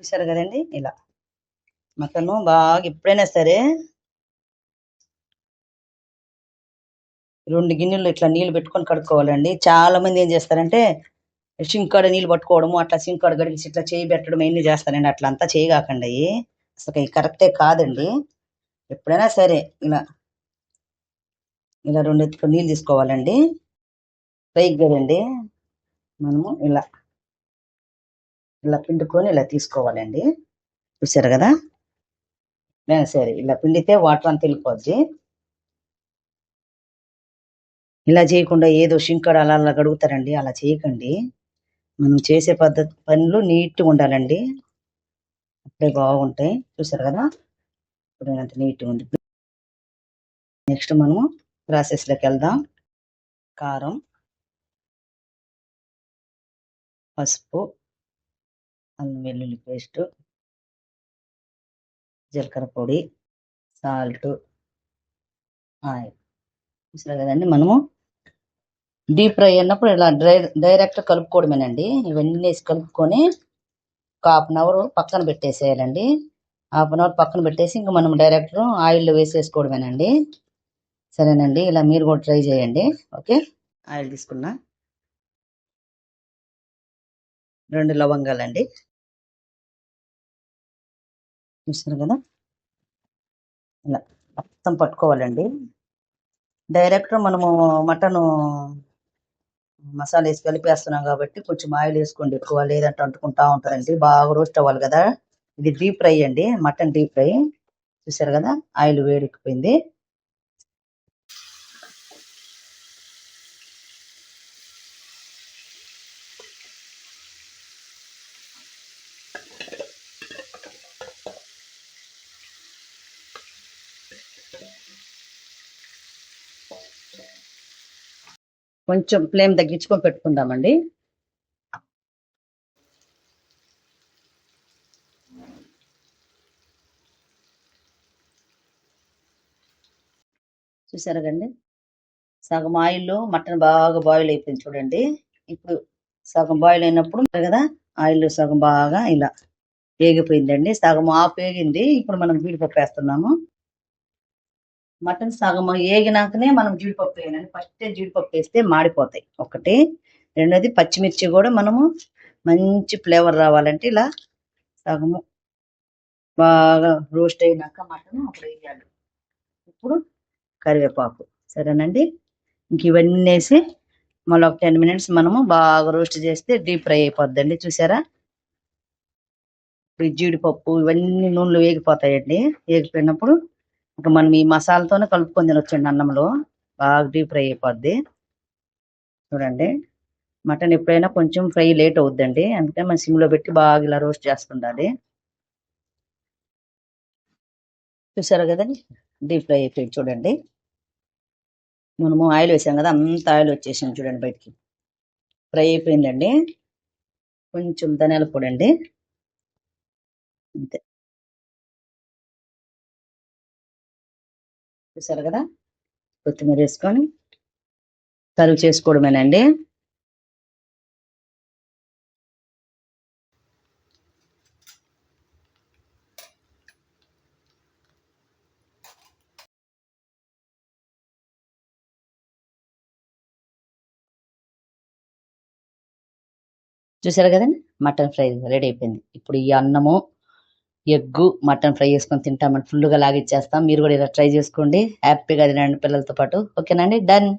చూసారు కదండి? ఇలా. మటను బాగా ఎప్పుడైనా సరే రెండు గిన్నెలు ఇట్లా నీళ్ళు పెట్టుకొని కడుక్కోవాలండి. చాలా మంది ఏం చేస్తారంటే సింకాడ నీళ్ళు పట్టుకోవడము అట్లా సింకాడ గడిగి ఇట్లా చేయి పెట్టడం ఎన్ని చేస్తారండి? అట్లా అంతా చేయగాకండి. అసలు కరెక్టే కాదండి. ఎప్పుడైనా సరే ఇలా ఇలా రెండు ఎత్తుకొని నీళ్ళు తీసుకోవాలండి. పైకి కదండి? మనము ఇలా. ఇలా పిండుకొని ఇలా తీసుకోవాలండి. చూసారు కదా? సరే ఇలా పిండితే వాటర్ అంతా వెళ్ళిపోద్ది. ఇలా చేయకుండా ఏదో షింకడు అలా అలా గడుగుతారండి అలా చేయకండి. మనం చేసే పద్ధతి పనులు నీట్గా ఉండాలండి. అప్పుడే బాగుంటాయి. చూసారు కదా? ఇప్పుడు అంత నీట్గా ఉంది. నెక్స్ట్ మనము ప్రాసెస్లోకి వెళ్దాం. కారం పసుపు అల్లం వెల్లుల్లి పేస్ట్ జీలకర్ర పొడి సాల్ట్ ఆయిల్. చూసారు కదండి మనము? డీప్ ఫ్రై అయినప్పుడు ఇలా డ్రై డైరెక్ట్ కలుపుకోవడమేనండి. ఇవన్నీ వేసి కలుపుకొని ఒక హాఫ్ అన్ అవర్ పక్కన పెట్టేసేయాలండి. హాఫ్ అన్ అవర్ పక్కన పెట్టేసి ఇంకా మనం డైరెక్ట్ ఆయిల్లో వేసేసుకోవడమేనండి. సరేనండి ఇలా మీరు కూడా ట్రై చేయండి. ఓకే? ఆయిల్ తీసుకున్నా. రెండు లవంగాలండి. చూసారు కదా? ఇలా మొత్తం పట్టుకోవాలండి. డైరెక్ట్ మనము మటన్ మసాలా వేసి కలిపేస్తున్నాం కాబట్టి కొంచెం ఆయిల్ వేసుకోండి ఎక్కువ లేదంటే అంటుకుంటా ఉంటుందండి. బాగా రోస్ట్ అవ్వాలి కదా. ఇది డీప్ ఫ్రై అండి మటన్ డీప్ ఫ్రై. చూసారు కదా? ఆయిల్ వేడెక్కిపోయింది. కొంచెం ఫ్లేమ్ తగ్గించుకొని పెట్టుకుందామండి. చూసారా కండి? సగం ఆయిల్లో మటన్ బాగా బాయిల్ అయిపోయింది చూడండి. ఇప్పుడు సగం బాయిల్ అయినప్పుడు కదా ఆయిల్ సగం బాగా ఇలా వేగిపోయిందండి. సగం ఆఫ్ వేగింది. ఇప్పుడు మనం జీడిపప్పు వేస్తున్నాము. మటన్ సగం వేగినాకనే మనం జీడిపప్పు వేయాలండి. ఫస్ట్ జీడిపప్పు వేస్తే మాడిపోతాయి. ఒకటి రెండోది పచ్చిమిర్చి కూడా మనము మంచి ఫ్లేవర్ రావాలంటే ఇలా సగము బాగా రోస్ట్ అయినాక మటన్ అప్పుడు వేయాలి. ఇప్పుడు కరివేపాకు. సరేనండి? ఇంక ఇవన్నీ వేసి మళ్ళీ ఒక టెన్ మినిట్స్ మనము బాగా రోస్ట్ చేస్తే డీప్ ఫ్రై అయిపోద్దండి. చూసారా? ఈ జీడిపప్పు ఇవన్నీ నూనెలు వేగిపోతాయండి. వేగిపోయినప్పుడు ఇంకా మనం ఈ మసాలాతోనే కలుపుకొని తినొచ్చండి అన్నంలో. బాగా డీప్ ఫ్రై అయిపోద్ది. చూడండి. మటన్ ఎప్పుడైనా కొంచెం ఫ్రై లేట్ అవుద్దండి. అందుకని మనం సిమ్లో పెట్టి బాగా ఇలా రోస్ట్ చేస్తుండాలి. చూసారు కదండి? డీప్ ఫ్రై అయిపోయింది చూడండి. మనము ఆయిల్ వేసాం కదా అంత ఆయిల్ వచ్చేసింది చూడండి బయటికి. ఫ్రై అయిపోయిందండి. కొంచెం ధనియాల పొడి అండి. అంతే. చూసారు కదా? కొత్తిమీర వేసుకొని సర్వ్ చేసుకోవడమేనండి. చూసారు కదండి? మటన్ ఫ్రై రెడీ అయిపోయింది. ఇప్పుడు ఈ అన్నము ఎగ్గు మటన్ ఫ్రై చేసుకొని తింటామని ఫుల్గా లాగిచ్చేస్తాం. మీరు కూడా ఇలా ట్రై చేసుకోండి. హ్యాపీగా తినండి పిల్లలతో పాటు. ఓకేనండి డన్.